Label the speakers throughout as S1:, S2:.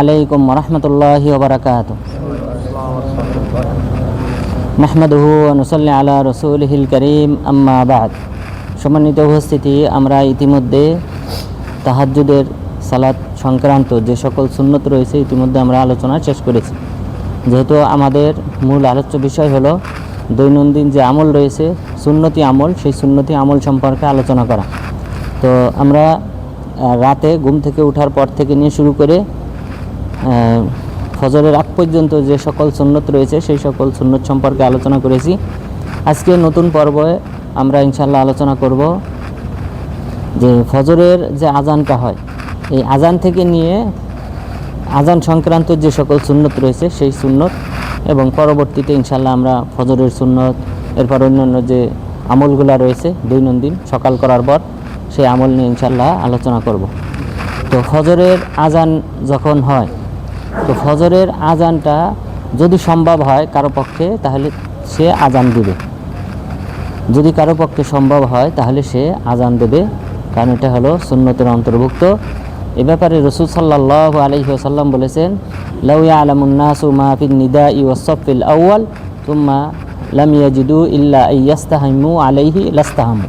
S1: আলাইকুম রহমতুল্লাহ ওবরাকাত মাহমদহু অনুসল্লি আলা রসুলহিল করিম আম্মাবাদ সম্মানিত উপস্থিতি, আমরা ইতিমধ্যে তাহাজুদের সালাদ সংক্রান্ত যে সকল সুন্নত রয়েছে, ইতিমধ্যে আমরা আলোচনা শেষ করেছি। যেহেতু আমাদের মূল আলোচ্য বিষয় হলো দৈনন্দিন যে আমল রয়েছে, সুন্নতি আমল, সেই সুন্নতি আমল সম্পর্কে আলোচনা করা। তো আমরা রাতে ঘুম থেকে ওঠার পর থেকে নিয়ে শুরু করে ফজরের আগ পর্যন্ত যে সকল সুন্নত রয়েছে, সেই সকল সুন্নত সম্পর্কে আলোচনা করেছি। আজকে নতুন পর্বে আমরা ইনশাল্লাহ আলোচনা করব যে ফজরের যে আজানটা হয়, এই আজান থেকে নিয়ে আজান সংক্রান্ত যে সকল সুন্নত রয়েছে, সেই সুন্নত এবং পরবর্তীতে ইনশাল্লাহ আমরা ফজরের সুন্নত, এরপর অন্যান্য যে আমলগুলা রয়েছে, দৈনন্দিন সকাল করার পর সেই আমল নিয়ে ইনশাল্লাহ আলোচনা করব। তো ফজরের আজান যখন হয় তো ফজরের আজানটা যদি সম্ভব হয় কারও পক্ষে, তাহলে সে আজান দেবে। যদি কারও পক্ষে সম্ভব হয়, তাহলে সে আজান দেবে। কারণ এটা হলো সুন্নতের অন্তর্ভুক্ত। এ ব্যাপারে রসুল সাল্লাহ আলহিহাসাল্লাম বলেছেন লাউয়া আলামুন্নাসু মাহফিল নিদা ইউসফিল আউয়াল তুম্মা লাম ইয়াজিদু ইল্লা ইয়াস্তাহাইমু আলাইহি লাস্তাহামু।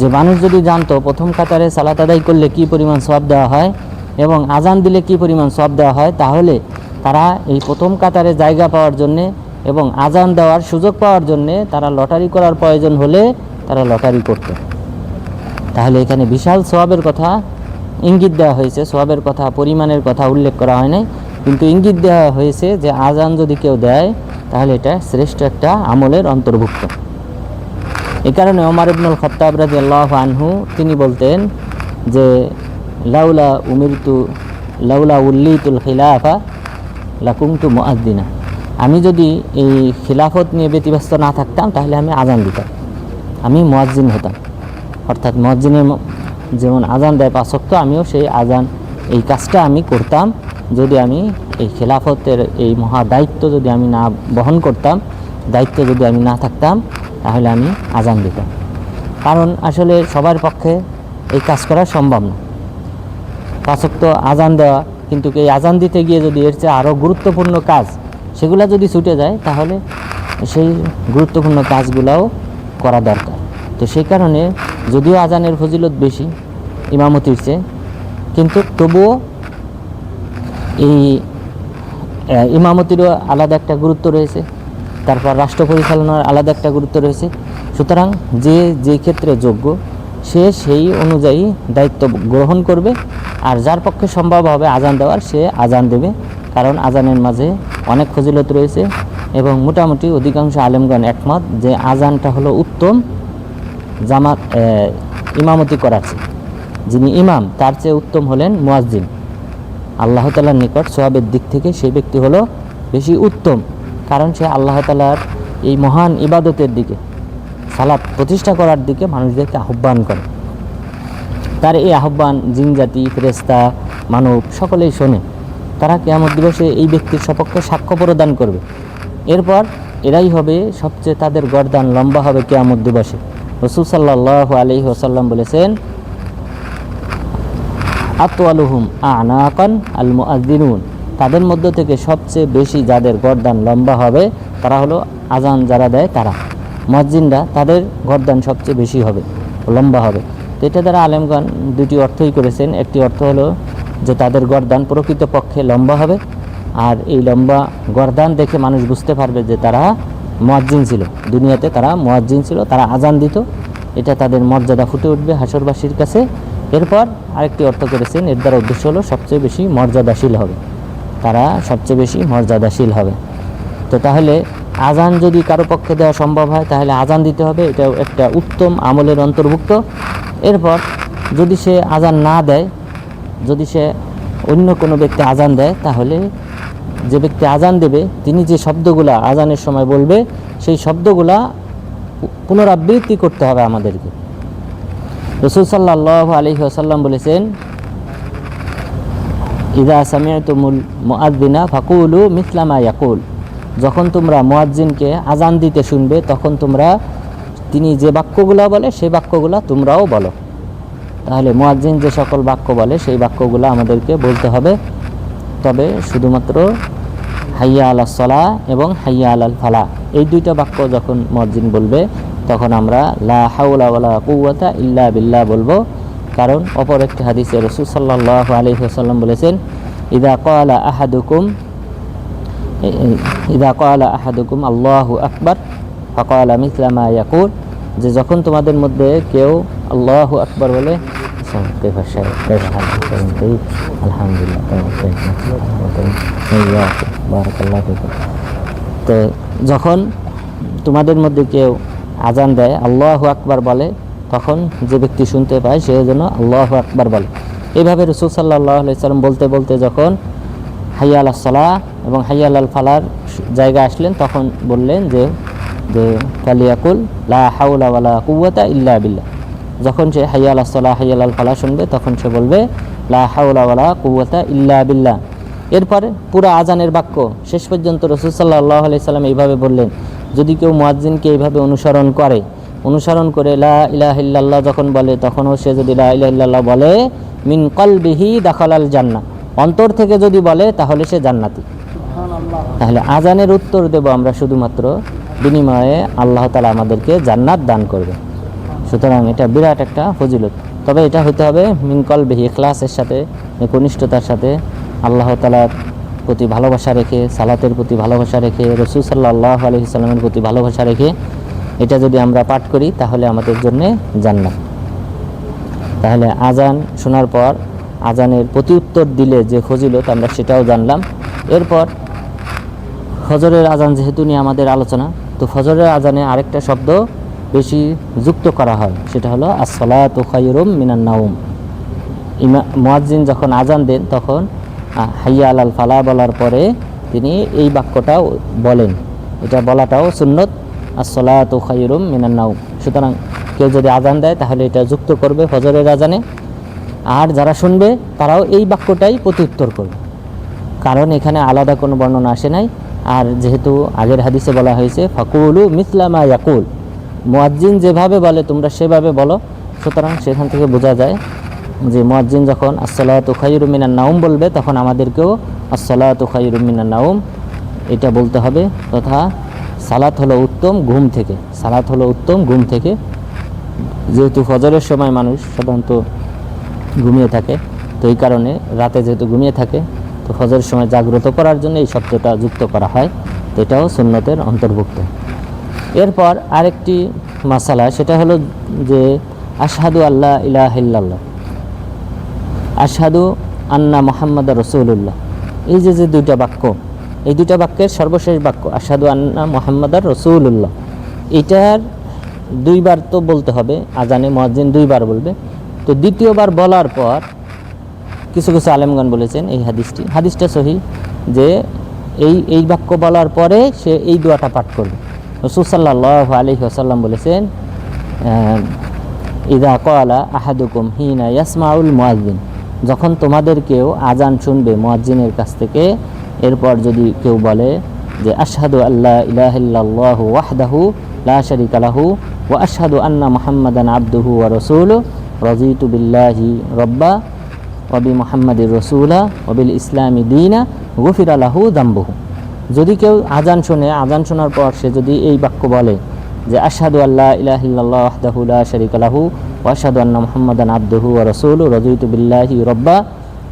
S1: যে মানুষ যদি জানতো প্রথম কাতারে সালাত আদায় করলে কি পরিমাণ সব দেওয়া হয় এবং আজান দিলে কি পরিমাণ সব দেওয়া হয়? তাহলে তারা এই প্রথম কাতারে জায়গা পাওয়ার জন্যে এবং আজান দেওয়ার সুযোগ পাওয়ার জন্যে তারা লটারি করার প্রয়োজন হলে তারা লটারি করতো। তাহলে এখানে বিশাল সোয়াবের কথা ইঙ্গিত দেওয়া হয়েছে। সোয়াবের কথা, পরিমাণের কথা উল্লেখ করা হয় নাই। কিন্তু ইঙ্গিত দেওয়া হয়েছে যে আজান যদি কেউ দেয়, তাহলে এটা শ্রেষ্ঠ একটা আমলের অন্তর্ভুক্ত। এই কারণে ওমর ইবনুল খত্তাব রাদিয়াল্লাহু আনহু তিনি বলতেন যে লাউলা উমিরতু, লাউলা উল্লিতুল খিলাফা, লাকুমতু মুআদ্দিনা। আমি যদি এই খিলাফত নিয়ে ব্যতিব্যস্ত না থাকতাম, তাহলে আমি আজান দিতাম। আমি মুয়াজ্জিন হতাম। অর্থাৎ মুয়াজ্জিনের যেমন আজান দেয় পাঁচক্ত আমিও সেই আজান এই কাজটা আমি করতাম। যদি আমি এই খেলাফতের এই মহা দায়িত্ব যদি আমি না বহন করতাম, দায়িত্ব যদি আমি না থাকতাম, তাহলে আমি আজান দিতাম। কারণ আসলে সবার পক্ষে এই কাজ করা সম্ভব না। পাঁচক্ত আজান দেওয়া, কিন্তু এই আজান দিতে গিয়ে যদি এর চেয়ে আরও গুরুত্বপূর্ণ কাজ সেগুলো যদি ছুটে যায়, তাহলে সেই গুরুত্বপূর্ণ কাজগুলোও করা দরকার। তো সেই কারণে যদিও আজানের ফজিলত বেশি, ইমামতির চেয়ে, কিন্তু তবুও এই ইমামতিরও আলাদা একটা গুরুত্ব রয়েছে, তারপর রাষ্ট্র পরিচালনার আলাদা একটা গুরুত্ব রয়েছে। সুতরাং যে যে ক্ষেত্রে যোগ্য, সে সেই অনুযায়ী দায়িত্ব গ্রহণ করবে আর যার পক্ষে সম্ভব হবে আজান দেওয়ার, সে আজান দেবে। কারণ আজানের মাঝে অনেক ফজিলত রয়েছে এবং মোটামুটি অধিকাংশ আলেমগণ একমত যে আজানটা হলো উত্তম জামাত ইমামতি করার যিনি ইমাম, তার চেয়ে উত্তম হলেন মুয়াজ্জিন। আল্লাহ তালার নিকট সোয়াবের দিক থেকে সেই ব্যক্তি হলো বেশি উত্তম, কারণ সে আল্লাহ তালার এই মহান ইবাদতের দিকে, সালাত প্রতিষ্ঠা করার দিকে মানুষদেরকে আহ্বান করে। তার এই আহ্বান জিনজাতি ফেরেস্তা মানব সকলেই শোনে। তারা কেয়ামত দিবসে এই ব্যক্তির সপক্ষে সাক্ষ্য প্রদান করবে। এরপর এরাই হবে সবচেয়ে তাদের গরদান, লম্বা হবে কেয়ামত দিবসে। রসুল সাল্লাহ আলহি ওসাল্লাম বলেছেন, আতওয়ালুহুম আনাকান আল মুআদ্দিনুন তাদের মধ্য থেকে সবচেয়ে বেশি যাদের গরদান লম্বা হবে, তারা হলো আজান যারা দেয় তারা। মসজিদরা তাদের গরদান সবচেয়ে বেশি হবে, লম্বা হবে। তো এটা দ্বারা আলেমগণ দুটি অর্থই করেছেন। একটি অর্থ হলো যে তাদের গরদান প্রকৃতপক্ষে লম্বা হবে, আর এই লম্বা গরদান দেখে মানুষ বুঝতে পারবে যে তারা মুয়াজ্জিন ছিল। দুনিয়াতে তারা মুয়াজ্জিন ছিল, তারা আজান দিত, এটা তাদের মর্যাদা ফুটে উঠবে হাসরবাসীর কাছে। এরপর আরেকটি অর্থ করেছেন, এর দ্বারা উদ্দেশ্য হলো সবচেয়ে বেশি মর্যাদাশীল হবে। তারা সবচেয়ে বেশি মর্যাদাশীল হবে। তো তাহলে আজান যদি কারও পক্ষে দেওয়া সম্ভব হয়, তাহলে আজান দিতে হবে এটা একটা উত্তম আমলের অন্তর্ভুক্ত। এরপর যদি সে আজান না দেয়, যদি সে অন্য কোনো ব্যক্তি আজান দেয়, তাহলে যে ব্যক্তি আজান দেবে, তিনি যে শব্দগুলা আজানের সময় বলবে, সেই শব্দগুলা পুনরাবৃত্তি করতে হবে আমাদেরকে। রসুল সাল্লাহ আলহি আসাল্লাম বলেছেন, ইদা সামিয়াতুমুল মুআদ্দিনা ফাকুলু মিসলামা ইয়াকুল। যখন তোমরা মুয়াজ্জিনকে আজান দিতে শুনবে, তখন তোমরা তিনি যে বাক্যগুলো বলে, সেই বাক্যগুলো তোমরাও বলো। তাহলে মুয়াজ্জিন যে সকল বাক্য বলে, সেই বাক্যগুলো আমাদেরকে বলতে হবে। তবে শুধুমাত্র হাইয়া আলা সলা এবং হাইয়া আলাল ফালা। এই দুইটা বাক্য যখন মসজিদ বলবে, তখন আমরা লা হাউলা কুওয়াতা ইল্লা বিল্লা বলব। কারণ অপর একটি হাদিসে রসুল আলাইহি ওয়াসাল্লাম বলেছেন, ইদা কয়ালা আহাদুকুম ইদা কয়ালা আহাদুকুম আল্লাহু আকবার। ফকাল আমি ইসলামা ইয়াকুর যে যখন তোমাদের মধ্যে কেউ আল্লাহ আকবর বলে তো যখন তোমাদের মধ্যে কেউ আজান দেয়, আল্লাহ আকবর বলে, তখন যে ব্যক্তি শুনতে পায়, সে জন্য আল্লাহ আকবর বলে। এইভাবে রসুল সাল্লাহ ইসলাম বলতে বলতে যখন হাইয়া আল্লাহ সালাহ এবং হাইয়া আল্লাহ ফালার জায়গা আসলেন, তখন বললেন যে যে, কালিয়াকুল লা হাউলা ওয়ালা কুওয়াতা ইল্লা বিল্লাহ। যখন সে হাইয়া আল সালাহ হাইয়া আল ফালা শুনবে, তখন সে বলবে, লা হাউলা ওয়ালা কুওয়াতা ইল্লা বিল্লাহ। এরপরে পুরো আজানের বাক্য, শেষ পর্যন্ত রসুল সাল্লাহ আলি সাল্লাম এইভাবে বললেন, যদি কেউ মুয়াজ্জিনকে এইভাবে অনুসরণ করে অনুসরণ করে লা ইলাহ ইল্লাল্লাহ যখন বলে, তখনও সে যদি লা ইলাহ ইল্লাল্লাহ বলে, মিন কলবিহি দাখালাল জান্না অন্তর থেকে যদি বলে, তাহলে সে জান্নাতি। তাহলে আজানের উত্তর দেব আমরা শুধুমাত্র বিনিময়ে আল্লাহ তালা আমাদেরকে জান্নাত দান করবে। সুতরাং এটা বিরাট একটা ফজিলত। তবে এটা হতে হবে মিনকল বেহি ক্লাসের সাথে কনিষ্ঠতার সাথে। আল্লাহ তালার প্রতি ভালোবাসা রেখে, সালাতের প্রতি ভালোবাসা রেখে, রসুল সাল্লাহ আলহি সাল্লামের প্রতি ভালোবাসা রেখে এটা যদি আমরা পাঠ করি, তাহলে আমাদের জন্যে জান্নাত। তাহলে আজান শোনার পর আজানের প্রতি উত্তর দিলে যে ফজিলত, আমরা সেটাও জানলাম। এরপর ফজরের আজান যেহেতু নিয়ে আমাদের আলোচনা, তো ফজরের আজানে আরেকটা শব্দ বেশি যুক্ত করা হয়, সেটা হলো আসলাত খাইরুম মিনান নাউম ইমা মুয়াজ্জিন যখন আজান দেন, তখন হাইয়া আলাল ফালা বলার পরে তিনি এই বাক্যটাও বলেন। এটা বলাটাও সুন্নত আসলাত খাইরুম মিনান নাউম সুতরাং কেউ যদি আজান দেয়, তাহলে এটা যুক্ত করবে ফজরের আজানে আর যারা শুনবে, তারাও এই বাক্যটাই প্রত্যুত্তর করবে। কারণ এখানে আলাদা কোনো বর্ণনা আসে নাই। আর যেহেতু আগের হাদিসে বলা হয়েছে, ফাকুলু মিসলামা ইয়াকুল। মুয়াজ্জিন যেভাবে বলে, তোমরা সেভাবে বলো। সুতরাং সেখান থেকে বোঝা যায় যে মুয়াজ্জিন যখন, আসসালাতু খাইরু মিনান নাউম বলবে, তখন আমাদেরকেও আসসালাতু খাইরু মিনান নাউম এটা বলতে হবে। তথা, সালাত হলো উত্তম ঘুম থেকে। সালাত হলো উত্তম ঘুম থেকে। যেহেতু ফজরের সময় মানুষ সাধারণত ঘুমিয়ে থাকে, তো এই কারণে রাতে যেহেতু ঘুমিয়ে থাকে তো ফজরের সময় জাগ্রত করার জন্য এই শব্দটা যুক্ত করা হয়, তো এটাও সুন্নতের অন্তর্ভুক্ত। এরপর আরেকটি মাসালা, সেটা হলো যে, আশহাদু আল্লাহ ইলাহ ইল্লাল্লাহ, আশহাদু আন্না মোহাম্মদ রসুল্লাহ এই যে যে দুইটা বাক্য, এই দুইটা বাক্যের সর্বশেষ বাক্য, আশহাদু আন্না মোহাম্মদার রসুল্লাহ এটার দুইবার তো বলতে হবে, আজানে মহাজিন দুইবার বলবে। তো দ্বিতীয়বার বলার পর কিছু কিছু আলেমগণ বলেছেন এই হাদিসটি। হাদিসটা সহি যে এই এই বাক্য বলার পরে সে এই দোয়াটা পাঠ করবে। রসুল সাল্লাহ আলহি আসাল্লাম বলেছেন ইদা কয়ালা আহাদুকুম হিনা ইয়াসমাউল মুয়াজ্জিন যখন তোমাদের কেউ আজান শুনবে মুয়াজ্জিনের কাছ থেকে, এরপর যদি কেউ বলে যে, আশহাদু আল্লাহ ইলাহিল্লাল্লাহু ওয়াহদাহু লা শারিকা লাহু ওয়া আশহাদু আন্না মুহাম্মাদান আবদুহু ওয়া রাযীতু বিল্লাহি রব্বা ওবি মোহাম্মদের রসুলা ওবিল ইসলামী দিনা গফির আলাহু দাম্বহু। যদি কেউ আজান শোনে আজান শোনার পর সে যদি এই বাক্য বলে যে আশহাদু আল্লাহ ইলাহিল্লাহ ওয়াহদাহু লা শারিকা লাহু ওয়া আশহাদু আন্না মুহাম্মাদান আবদুহু ওয়া রাসূলু রাযীতু বিল্লাহি রব্বা,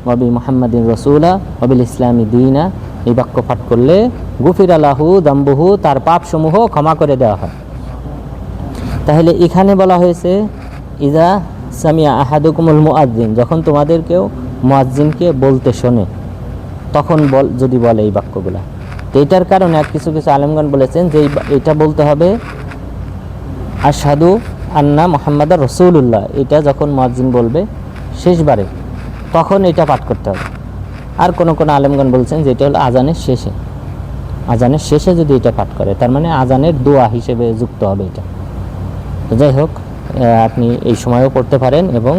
S1: ওয়াবি মুহাম্মাদিন রসুলা ওবিল ইসলামী দিনা, এই বাক্য পাঠ করলে গুফির আলাহু দাম্বহু, তার পাপসমূহ ক্ষমা করে দেওয়া হয়। তাহলে এখানে বলা হয়েছে, ইদা সামিয়া আহাদুকুমুল মুআজ্জিন, যখন তোমাদের কেউ মুআজ্জিনকে বলতে শোনে, তখন বল, যদি বলে এই বাক্যগুলা। তো এটার কারণে আর কিছু কিছু আলেমগণ বলেছেন যে এটা বলতে হবে, আশহাদু আন্না মোহাম্মদ রসুল্লাহ এটা যখন মুয়াজ্জিন বলবে শেষবারে, তখন এটা পাঠ করতে হবে। আর কোন কোন আলেমগণ বলছেন যে এটা হলো আজানের শেষে। আজানের শেষে যদি এটা পাঠ করে, তার মানে আজানের দোয়া হিসেবে যুক্ত হবে এটা। তো যাই হোক আপনি এই সময়ও পড়তে পারেন এবং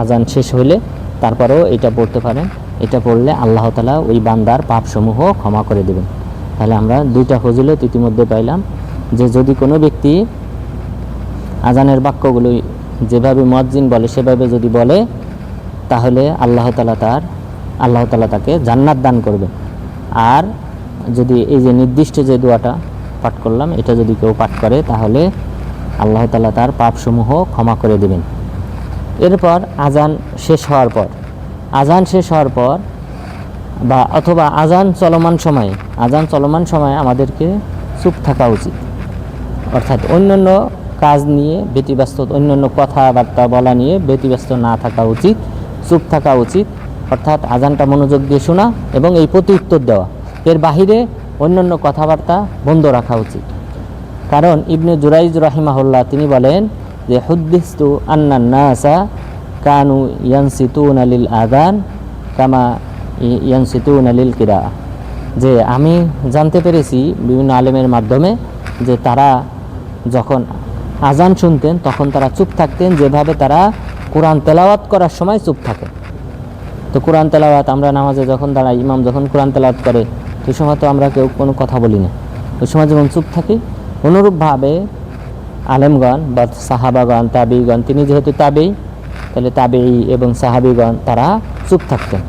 S1: আজান শেষ হইলে তারপরেও এটা পড়তে পারেন। এটা পড়লে আল্লাহ তালা ওই বান্দার পাপসমূহ ক্ষমা করে দেবেন। তাহলে আমরা দুইটা ফজিলত ইতিমধ্যে পাইলাম যে যদি কোনো ব্যক্তি আজানের বাক্যগুলো যেভাবে মজ্জিন বলে, সেভাবে যদি বলে, তাহলে আল্লাহ তালা তার, আল্লাহ তালা তাকে জান্নাত দান করবে। আর যদি এই যে নির্দিষ্ট যে দোয়াটা পাঠ করলাম, এটা যদি কেউ পাঠ করে, তাহলে আল্লাহ তালা তার পাপসমূহ ক্ষমা করে দেবেন। এরপর আজান শেষ হওয়ার পর আজান শেষ হওয়ার পর বা অথবা আজান চলমান সময়ে আজান চলমান সময়ে আমাদেরকে চুপ থাকা উচিত। অর্থাৎ অন্যান্য কাজ নিয়ে ব্যতিব্যস্ত, অন্যান্য কথাবার্তা বলা নিয়ে ব্যতিব্যস্ত না থাকা উচিত, চুপ থাকা উচিত। অর্থাৎ আজানটা মনোযোগ দিয়ে শোনা এবং এই প্রতি উত্তর দেওয়া। এর বাহিরে অন্যান্য কথাবার্তা বন্ধ রাখা উচিত। কারণ ইবনে জুরাইজ রাহিমাহুল্লাহ, তিনি বলেন যে, হুদ্দিস্তু আন্না নাসা কানু ইয়ানসিতুন আলিল আদান কামা ইয়ানসিতুন আলিল কিরা। যে, আমি জানতে পেরেছি বিভিন্ন আলেমের মাধ্যমে যে, তারা যখন আজান শুনতেন, তখন তারা চুপ থাকতেন, যেভাবে তারা কোরআন তেলাওয়াত করার সময় চুপ থাকে তো কোরআন তেলাওয়াত, আমরা নামাজে যখন দাঁড়াই, ইমাম যখন কোরআন তেলাওয়াত করে সেই সময় তো আমরা কেউ কোনো কথা বলি না। ওই সময় যেমন চুপ থাকি অনুরূপভাবে আলেমগণ বা সাহাবাগণ, তাবিগণ, তিনি যেহেতু তাবেই তাহলে তাবেই এবং সাহাবিগণ তারা চুপ থাকতেন।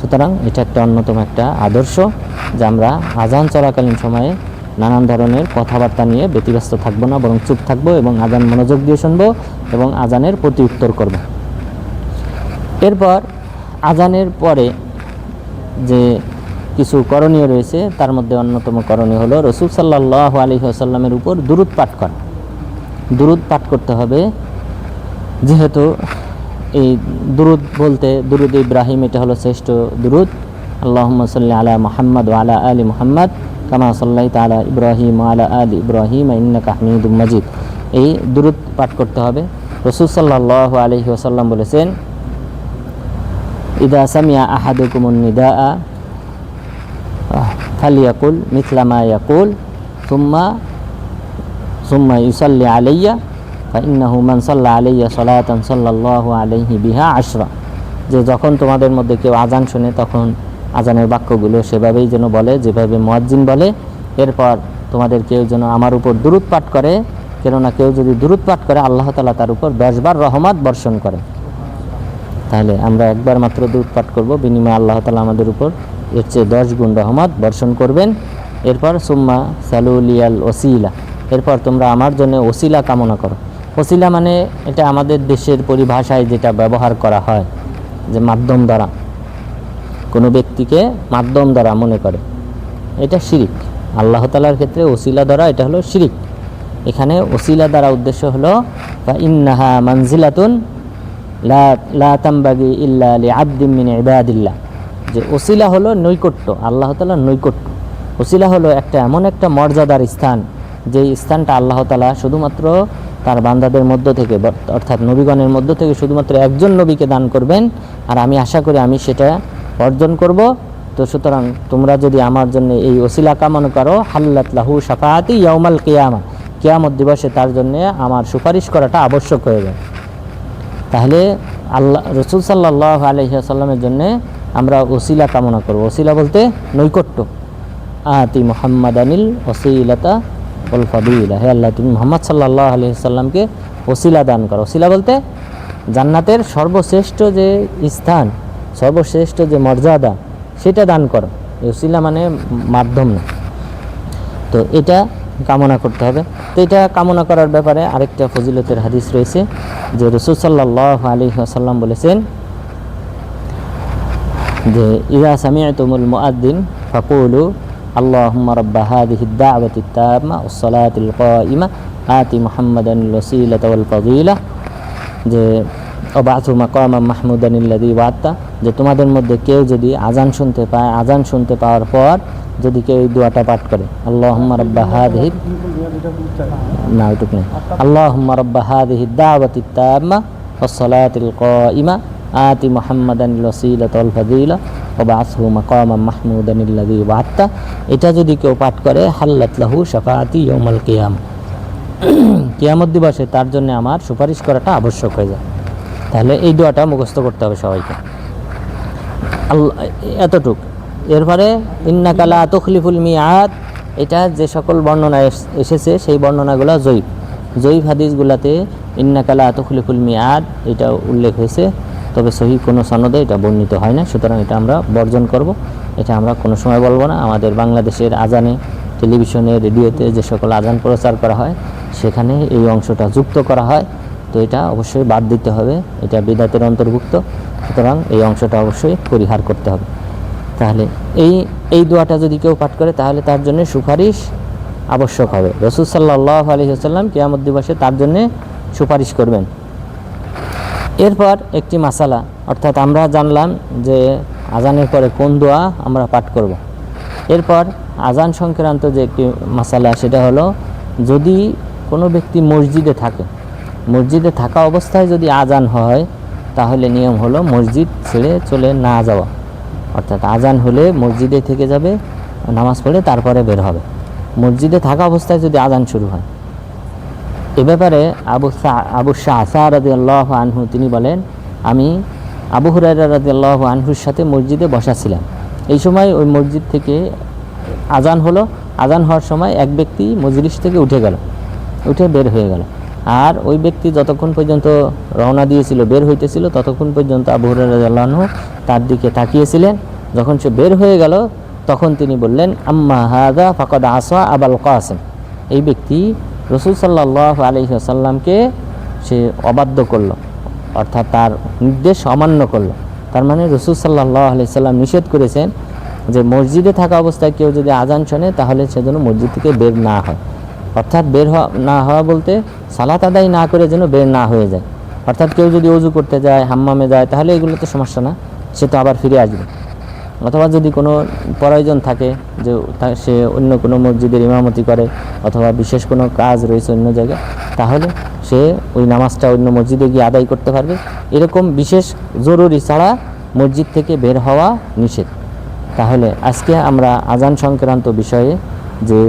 S1: সুতরাং এটা একটা অন্যতম একটা আদর্শ যে আমরা আজান চলাকালীন সময়ে নানান ধরনের কথাবার্তা নিয়ে ব্যতিব্যস্ত থাকব না, বরং চুপ থাকব এবং আজান মনোযোগ দিয়ে শুনব এবং আজানের প্রতি উত্তর করব। এরপর আজানের পরে যে কিছু করণীয় রয়েছে, তার মধ্যে অন্যতম করণীয় হলো রসুল সাল্লাহ আলী আসাল্লামের উপর দুরুদ পাঠ করা। দুরুদ পাঠ করতে হবে, যেহেতু এই দুরুদ বলতে দুরুদ ইব্রাহিম, এটা হলো শ্রেষ্ঠ দুরুদ। আল্লাহ সাল্লি আলা মোহাম্মদ আলা আলী মোহাম্মদ, কামা সাল্লাহ তালা ইব্রাহিম আলা আল ইব্রাহিম, ইন্নাকা হামিদুম মজিদ। এই দুরুদ পাঠ করতে হবে। রসুল সাল্লাহ আলহি আসাল্লাম বলেছেন, ইদা সামিয়া আহাদুকুমুন নিদাআ ফালিয়াকুল মিথলা মা ইয়াকুল সুম্মা সুম্মা ইউসাল্লি আলাইয়া ফাইন্নাহু মান সাল্লা আলাইয়া সালাতান সাল্লাল্লাহু আলাইহি বিহা আশরা যে যখন তোমাদের মধ্যে কেউ আজান শুনে, তখন আজানের বাক্যগুলো সেভাবেই যেন বলে, যেভাবে মুয়াজ্জিন বলে। এরপর তোমাদের কেউ যেন আমার উপর দুরুদ পাঠ করে, কেননা কেউ যদি দুরুদ পাঠ করে, আল্লাহ তালা তার উপর দশবার রহমত বর্ষণ করে। তাহলে আমরা একবার মাত্র দুধ পাঠ করব। বিনিময়ে আল্লাহ তালা আমাদের উপর এর চেয়ে দশ গুণ রহমত বর্ষণ করবেন। এরপর, সুম্মা সালুলিয়াল ওসিলা। এরপর, তোমরা আমার জন্য ওসিলা কামনা করো। ওসিলা মানে এটা আমাদের দেশের পরিভাষায় যেটা ব্যবহার করা হয়, যে মাধ্যম দ্বারা। কোনো ব্যক্তিকে মাধ্যম দ্বারা মনে করে। এটা শিরিক। আল্লাহ তালার ক্ষেত্রে ওসিলা দ্বারা এটা হলো শিরিক। এখানে ওসিলা দ্বারা উদ্দেশ্য হলো ইন্নাহা মানজিলাতুন লা লা ইল্লা লি আব্দিম মিন ইবাদিল্লাহ। যে ওসিলা হলো নৈকট্য, আল্লাহ তালার নৈকট্য। ওসিলা হলো একটা এমন একটা মর্যাদার স্থান যে স্থানটা আল্লাহ তালা শুধুমাত্র তার বান্দাদের মধ্য থেকে, অর্থাৎ নবীগণের মধ্য থেকে শুধুমাত্র একজন নবীকে দান করবেন, আর আমি আশা করি আমি সেটা অর্জন করব। তো সুতরাং তোমরা যদি আমার জন্য এই ওসিলা কামনা করো, হাল্লাত লাহু সাফায়াতি ইয়াউমাল কিয়ামা, কিয়ামত দিবসে তার জন্যে আমার সুপারিশ করাটা আবশ্যক হয়ে যায়। তাহলে আল্লাহ, রসুল সাল্লাহ আলহিহাসাল্লামের জন্য আমরা ওসিলা কামনা করব। ওসিলা বলতে নৈকট্য। আতি মোহাম্মদ আনিল ওসিলাতা ওল হে আল্লাহ, তুমি মোহাম্মদ সাল্লাহ আলহিহাল্লামকে ওসিলা দান করো। ওসিলা বলতে জান্নাতের সর্বশ্রেষ্ঠ যে স্থান, সর্বশ্রেষ্ঠ যে মর্যাদা, সেটা দান করো। ওসিলা মানে মাধ্যম না। তো এটা কামনা করতে হবে। তো এটা কামনা করার ব্যাপারে আরেকটা ফজিলতের হাদিস রয়েছে যে রসুল সাল্লাহ আলী আসাল্লাম বলেছেন যে ইরা সামিয়াতুমুল মুআদ্দিন ফাকুলু اللهم رب هذه الدعوة التامة والصلاة القائمة آت محمدا الوسيلة والفضيلة যে অবাথু মাকামা মাহমুদান ইল্লাদি ওয়াত্তা যে তোমাদের মধ্যে কেউ যদি আজান শুনতে পায় আজান শুনতে পাওয়ার পর যদি কেউ এই দোয়াটা পাঠ করে আল্লাহ রব্বা হাদিহি না ওইটুকু নেই আল্লাহ রব্বা হাদিহি দাওয়াতি তাম্মা والصلاة القائمة آت محمدا الوسيلة والفضيلة وبعثه مقاما محمودا الذي وعدته এটা যদি কেউ পাঠ করে হাল্লাত লাহু শাফাআতি ইয়াউমাল কিয়ামা কিয়ামত দিবসে তার জন্য আমার সুপারিশ করাটা আবশ্যক হয়ে যায় তাহলে এই দোয়াটা মুখস্থ করতে হবে সবাইকে আল্লাহ এতটুক এরপরে ইন্নাকালা তখলিফুল মিয়াদ এটা যে সকল বর্ণনা এস- এসেছে সেই বর্ণনাগুলো জৈব জৈব হাদিসগুলাতে ইন্নাকালা তখলিফুল মিয়াদ এটা উল্লেখ হয়েছে তবে সহি কোনো সনদে এটা বর্ণিত হয় না। সুতরাং এটা আমরা বর্জন করব। এটা আমরা কোনো সময় বলব না। আমাদের বাংলাদেশের আজানে টেলিভিশনে, রেডিওতে যে সকল আজান প্রচার করা হয়, সেখানে এই অংশটা যুক্ত করা হয়। তো এটা অবশ্যই বাদ দিতে হবে। এটা বিদাতের অন্তর্ভুক্ত। সুতরাং এই অংশটা অবশ্যই পরিহার করতে হবে। তাহলে এই এই দোয়াটা যদি কেউ পাঠ করে, তাহলে তার জন্য সুপারিশ আবশ্যক হবে। রসুল সাল্লাহ আলী আসাল্লাম কেয়ামত দিবসে তার জন্যে সুপারিশ করবেন। এরপর একটি মাসালা, অর্থাৎ আমরা জানলাম যে আজানের পরে কোন দোয়া আমরা পাঠ করব। এরপর আজান সংক্রান্ত যে একটি মাসালা, সেটা হলো, যদি কোনো ব্যক্তি মসজিদে থাকে, মসজিদে থাকা অবস্থায় যদি আজান হয়, তাহলে নিয়ম হলো মসজিদ ছেড়ে চলে না যাওয়া অর্থাৎ আজান হলে মসজিদে থেকে যাবে, নামাজ পড়ে তারপরে বের হবে মসজিদে থাকা অবস্থায় যদি আজান শুরু হয় এ ব্যাপারে আবু আবু শাহ আসা রাজি আল্লাহ আনহু, তিনি বলেন, আমি আবু হুরাইরা রাজি আল্লাহ আনহুর সাথে মসজিদে বসা ছিলাম এই সময় ওই মসজিদ থেকে আজান হলো। আজান হওয়ার সময় এক ব্যক্তি মজলিস থেকে উঠে গেল, উঠে বের হয়ে গেল। আর ওই ব্যক্তি যতক্ষণ পর্যন্ত রওনা দিয়েছিল, বের হইতেছিল, ততক্ষণ পর্যন্ত আবু হুরাইরা রাজি আল্লাহ তার দিকে তাকিয়েছিলেন। যখন সে বের হয়ে গেল, তখন তিনি বললেন, আম্মা হাদা ফাকদ আসা আবাল কাসেম। এই ব্যক্তি রসুল সাল্লাহ আলহিহাসাল্লামকে সে অবাধ্য করল, অর্থাৎ তার নির্দেশ অমান্য করল। তার মানে রসুল সাল্লাহ আলাইসাল্লাম নিষেধ করেছেন যে মসজিদে থাকা অবস্থায় কেউ যদি আজান শোনে, তাহলে সে যেন মসজিদ থেকে বের না হয়। অর্থাৎ বের হওয়া, না হওয়া বলতে সালাত আদায় না করে যেন বের না হয়ে যায়। অর্থাৎ কেউ যদি অজু করতে যায়, হাম্মামে যায়, তাহলে এগুলো তো সমস্যা না, সে তো আবার ফিরে আসবে। অথবা যদি কোনো প্রয়োজন থাকে যে সে অন্য কোনো মসজিদের ইমামতি করে অথবা বিশেষ কোনো কাজ রয়েছে অন্য জায়গায়, তাহলে সে ওই নামাজটা অন্য মসজিদে গিয়ে আদায় করতে পারবে। এরকম বিশেষ জরুরি ছাড়া মসজিদ থেকে বের হওয়া নিষেধ। তাহলে আজকে আমরা আজান সংক্রান্ত বিষয়ে যে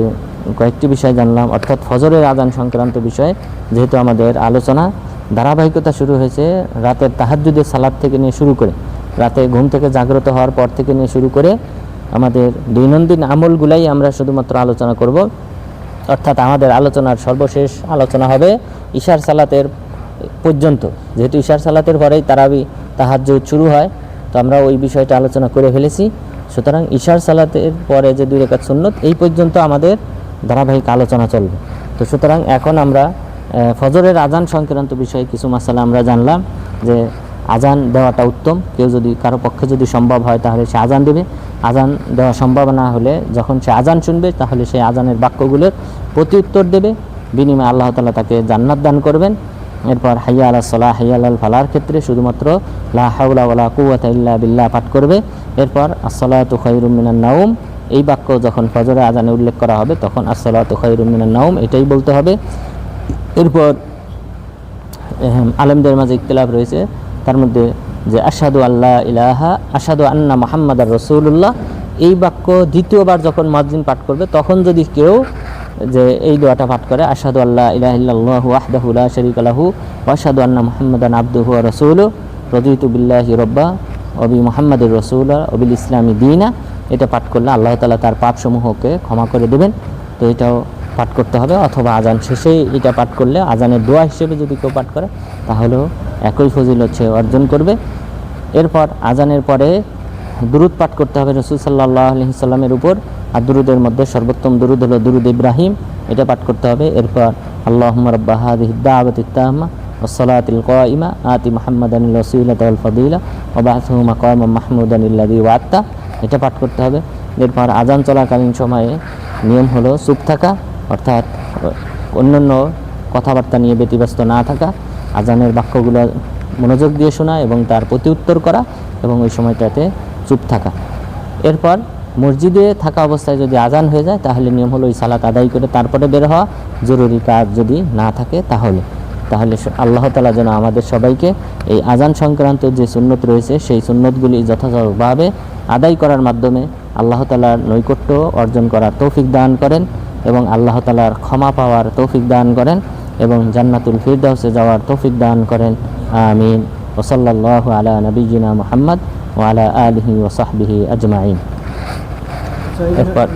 S1: কয়েকটি বিষয় জানলাম, অর্থাৎ ফজরের আজান সংক্রান্ত বিষয়ে, যেহেতু আমাদের আলোচনা ধারাবাহিকতা শুরু হয়েছে, রাতের তাহাজ্জুদের সালাদ থেকে নিয়ে শুরু করে রাতে ঘুম থেকে জাগ্রত হওয়ার পর থেকে নিয়ে শুরু করে আমাদের দৈনন্দিন আমলগুলাই আমরা শুধুমাত্র আলোচনা করব। অর্থাৎ আমাদের আলোচনার সর্বশেষ আলোচনা হবে ঈশার সালাতের পর্যন্ত। যেহেতু ঈশার সালাতের পরেই তারাবি তাহাজ্জুদ শুরু হয়, তো আমরা ওই বিষয়টা আলোচনা করে ফেলেছি। সুতরাং ঈশার সালাতের পরে যে দুই রেখাত সুন্নত, এই পর্যন্ত আমাদের ধারাবাহিক আলোচনা চলবে। তো সুতরাং এখন আমরা ফজরের আজান সংক্রান্ত বিষয়ে কিছু মাসালা আমরা জানলাম যে আজান দেওয়াটা উত্তম। কেউ যদি, কারও পক্ষে যদি সম্ভব হয় তাহলে সে আজান দেবে। আজান দেওয়া সম্ভব না হলে যখন সে আজান শুনবে তাহলে সে আজানের বাক্যগুলোর প্রতি উত্তর দেবে। বিনিময়ে আল্লাহ তালা তাকে জান্নাত দান করবেন। এরপর হাইয়া আল্লাহ সাল্লাহ হাইয়া আল ফালার ক্ষেত্রে শুধুমাত্র লা হাউলা ওয়ালা কুওয়াতা ইল্লা বিল্লাহ পাঠ করবে। এরপর আসসালাতু খায়রুম মিনান নাউম এই বাক্য যখন ফজরে আজানে উল্লেখ করা হবে তখন আসসালাতু মিনান নাউম এটাই বলতে হবে। এরপর আলেমদের মাঝে ইখতিলাফ রয়েছে। তার মধ্যে যে আসাদু আল্লাহ ইলাহা আসাদু আন্না মোহাম্মদ আর রসুল্লাহ এই বাক্য দ্বিতীয়বার যখন মসজিদ পাঠ করবে, তখন যদি কেউ যে এই দোয়াটা পাঠ করে আসাদু আল্লাহ ইলাহিল্লাহ লা শরীক লাহু ওয়াসাদু আন্না মোহাম্মদান আব্দুহু রাসূলু রদিতু বিল্লাহি রব্বা অবি মোহাম্মদের রসুল অবিল ইসলামী দিনা। এটা পাঠ করলে আল্লাহ তালা তার পাপসমূহকে ক্ষমা করে দেবেন। তো এটাও পাঠ করতে হবে, অথবা আজান শেষে এটা পাঠ করলে আজানের দোয়া হিসেবে যদি কেউ পাঠ করে তাহলেও একই ফজিল হচ্ছে অর্জন করবে। এরপর আজানের পরে দুরুদ পাঠ করতে হবে রসুল সাল্লাহ আলহিসাল্লামের উপর। আর দুরুদের মধ্যে সর্বোত্তম দুরুদ হলো দুরুদ ইব্রাহিম। এটা পাঠ করতে হবে। এরপর আল্লাহ রব্বাহাদিহিদ্দা আবত ইত্তাহমা ওসলাতিল কইমা আতি মোহাম্মদ আনিল রসুল্লাহ ফদিলা ওবাহুমা কয়মা মাহমুদ আনিল্লাদি ওয়াত্তা এটা পাঠ করতে হবে। এরপর আজান চলাকালীন সময়ে নিয়ম হলো চুপ থাকা, অর্থাৎ অন্যান্য কথাবার্তা নিয়ে ব্যতিব্যস্ত না থাকা। আজানের বাক্যগুলো মনোযোগ দিয়ে শোনা এবং তার প্রতি উত্তর করা এবং ওই সময়টাতে চুপ থাকা। এরপর মসজিদে থাকা অবস্থায় যদি আজান হয়ে যায়, তাহলে নিয়ম হলো ওই সালাত আদায় করে তারপরে বের হওয়া জরুরি কাজ যদি না থাকে তাহলে। তাহলে আল্লাহ তালা যেন আমাদের সবাইকে এই আজান সংক্রান্ত যে সুন্নত রয়েছে, সেই সুন্নতগুলি যথাযথভাবে আদায় করার মাধ্যমে আল্লাহ তালার নৈকট্য অর্জন করার তৌফিক দান করেন এবং আল্লাহ তালার ক্ষমা পাওয়ার তৌফিক দান করেন। এবং জান্নাতুল ফিরদাউসে যাওয়ার তৌফিক দান করেন। আমিন। ওসল্লাহ আলা নবীজিনা মোহাম্মদ ও আলা আলহি ওসাহবিহি আজমাইন। এরপর